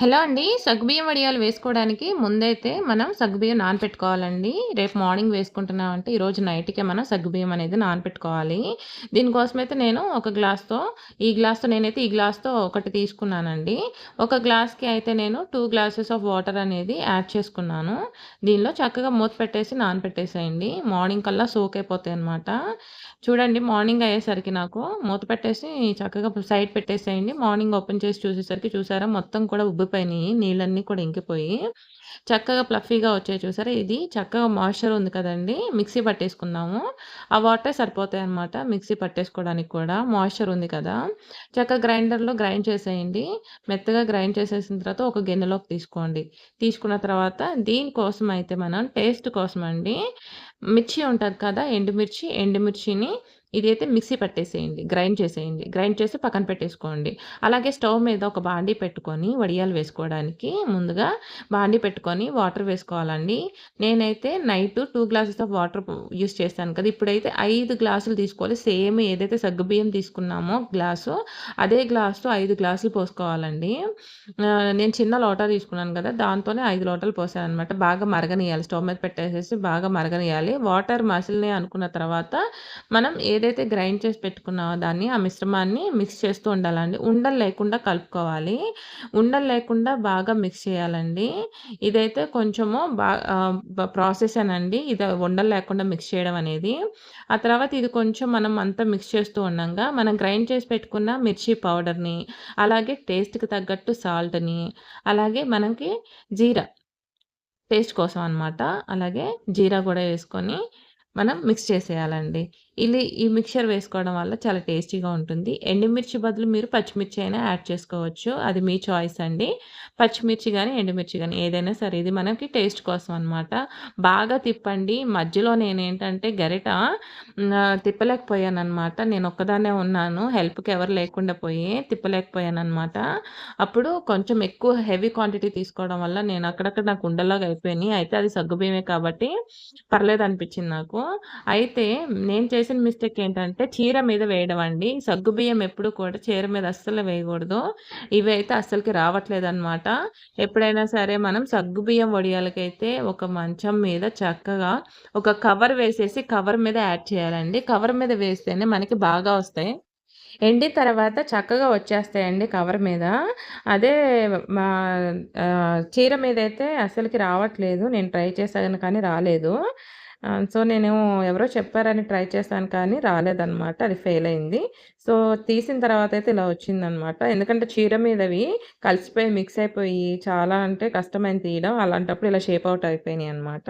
Hello అండి. సగ్గుబియ్యం వడియాలు వేసుకోవడానికి ముందైతే మనం సగ్గుబియ్యం నానపెట్టుకోవాలండి. రేపు మార్నింగ్ వేసుకుంటున్నాం అంటే ఈరోజు నైట్కే మనం సగ్గుబియ్యం అనేది నానపెట్టుకోవాలి. దీనికోసం అయితే నేను ఒక గ్లాస్తో ఈ గ్లాస్తో నేనైతే ఈ గ్లాస్తో ఒకటి తీసుకున్నానండి. ఒక గ్లాస్కి అయితే నేను టూ గ్లాసెస్ ఆఫ్ వాటర్ అనేది యాడ్ చేసుకున్నాను. దీనిలో చక్కగా మూత పెట్టేసి నానపెట్టేసేయండి. మార్నింగ్ కల్లా సోక్ అయిపోతాయి అనమాట చూడండి మార్నింగ్ అయ్యేసరికి నాకు మూత పెట్టేసి చక్కగా సైడ్ పెట్టేసేయండి. మార్నింగ్ ఓపెన్ చేసి చూసేసరికి చూసారా? మొత్తం కూడా పైన నీళ్ళన్నీ కూడా ఇంకిపోయి చక్కగా ప్లఫీగా వచ్చాయి చూసారా? ఇది చక్కగా మాయిశ్చర్ ఉంది కదండి. మిక్సీ పట్టేసుకుందాము. ఆ వాటర్ సరిపోతాయి అనమాట మిక్సీ పట్టేసుకోవడానికి కూడా. మాయిశ్చర్ ఉంది కదా. చక్కగా గ్రైండర్లో గ్రైండ్ చేసేయండి. మెత్తగా గ్రైండ్ చేసేసిన తర్వాత ఒక గిన్నెలోకి తీసుకోండి. తీసుకున్న తర్వాత దీనికోసం అయితే మనం టేస్ట్ కోసం అండి మిర్చి ఉంటుంది కదా ఎండుమిర్చి ఎండుమిర్చిని ఇదైతే మిక్సీ పట్టేసేయండి గ్రైండ్ చేసేయండి. గ్రైండ్ చేసి పక్కన పెట్టేసుకోండి. అలాగే స్టవ్ మీద ఒక బాండీ పెట్టుకొని వడియాలు వేసుకోవడానికి ముందుగా బాండీ పెట్టుకొని వాటర్ వేసుకోవాలండి. నేనైతే night two glasses of water use చేస్తాను కదా ఇప్పుడైతే ఐదు గ్లాసులు తీసుకోవాలి. సేమ్ ఏదైతే సగ్గుబియ్యం తీసుకున్నామో గ్లాసు అదే గ్లాస్తో ఐదు గ్లాసులు పోసుకోవాలండి. నేను చిన్న లోటా తీసుకున్నాను కదా దాంతోనే ఐదు లోటాలు పోసాను అనమాట బాగా మరగనియాలి స్టవ్ మీద పెట్టేసేసి బాగా మరగనియాలి వాటర్ మసిల్ని అనుకున్న తర్వాత మనం ఏదైతే గ్రైండ్ చేసి పెట్టుకున్నామో దాన్ని ఆ మిశ్రమాన్ని మిక్స్ చేస్తూ ఉండాలండి. ఉండలు లేకుండా కలుపుకోవాలి. ఉండలు లేకుండా బాగా మిక్స్ చేయాలండి. ఇదైతే కొంచెము బాగా ప్రాసెస్ అనండి. ఇది ఉండలు లేకుండా మిక్స్ చేయడం అనేది. ఆ తర్వాత ఇది కొంచెం మనం అంతా మిక్స్ చేస్తూ ఉండగా మనం గ్రైండ్ చేసి పెట్టుకున్న మిర్చి పౌడర్ని అలాగే టేస్ట్కి తగ్గట్టు సాల్ట్ని అలాగే మనకి జీరా టేస్ట్ కోసం అనమాట అలాగే జీరా కూడా వేసుకొని మనం మిక్స్ చేసేయాలండి. ఇది ఈ మిక్చర్ వేసుకోవడం వల్ల చాలా టేస్టీగా ఉంటుంది. ఎండుమిర్చి బదులు మీరు పచ్చిమిర్చి అయినా యాడ్ చేసుకోవచ్చు. అది మీ చాయిస్ అండి. పచ్చిమిర్చి కానీ ఎండుమిర్చి కానీ ఏదైనా సరే ఇది మనకి టేస్ట్ కోసం అనమాట బాగా తిప్పండి. మధ్యలో నేను ఏంటంటే గరిట తిప్పలేకపోయాను అనమాట నేను ఒక్కదాన్నే ఉన్నాను. హెల్ప్కి ఎవరు లేకుండా పోయి తిప్పలేకపోయాను అనమాట అప్పుడు కొంచెం ఎక్కువ హెవీ క్వాంటిటీ తీసుకోవడం వల్ల నేను అక్కడక్కడ నాకు ఉండలాగా అయిపోయినాయి. అయితే అది సగ్గుబియ్యమే కాబట్టి పర్లేదు అనిపించింది నాకు. నాకు అయితే నేను చేసిన మిస్టేక్ ఏంటంటే చీర మీద వేయడం అండి సగ్గుబియ్యం ఎప్పుడు కూడా చీర మీద అస్సలు వేయకూడదు. ఇవి అయితే అస్సలకి రావట్లేదు అనమాట ఎప్పుడైనా సరే మనం సగ్గుబియ్యం వడియాలకైతే ఒక మంచం మీద చక్కగా ఒక కవర్ వేసేసి కవర్ మీద యాడ్ చేయాలండి. కవర్ మీద వేస్తేనే మనకి బాగా వస్తాయి. ఎండిన తర్వాత చక్కగా వచ్చేస్తాయండి కవర్ మీద. అదే మా చీర మీద అయితే అసలుకి రావట్లేదు. నేను ట్రై చేశాను కానీ రాలేదు. సో నేను ఎవరో చెప్పారని ట్రై చేశాను కానీ రాలేదనమాట అది ఫెయిల్ అయింది. సో తీసిన తర్వాత అయితే ఇలా వచ్చిందనమాట ఎందుకంటే చీర మీదవి కలిసిపోయి మిక్స్ అయిపోయి చాలా అంటే కష్టమైన తీయడం. అలాంటప్పుడు ఇలా షేప్ అవుట్ అయిపోయినాయి అనమాట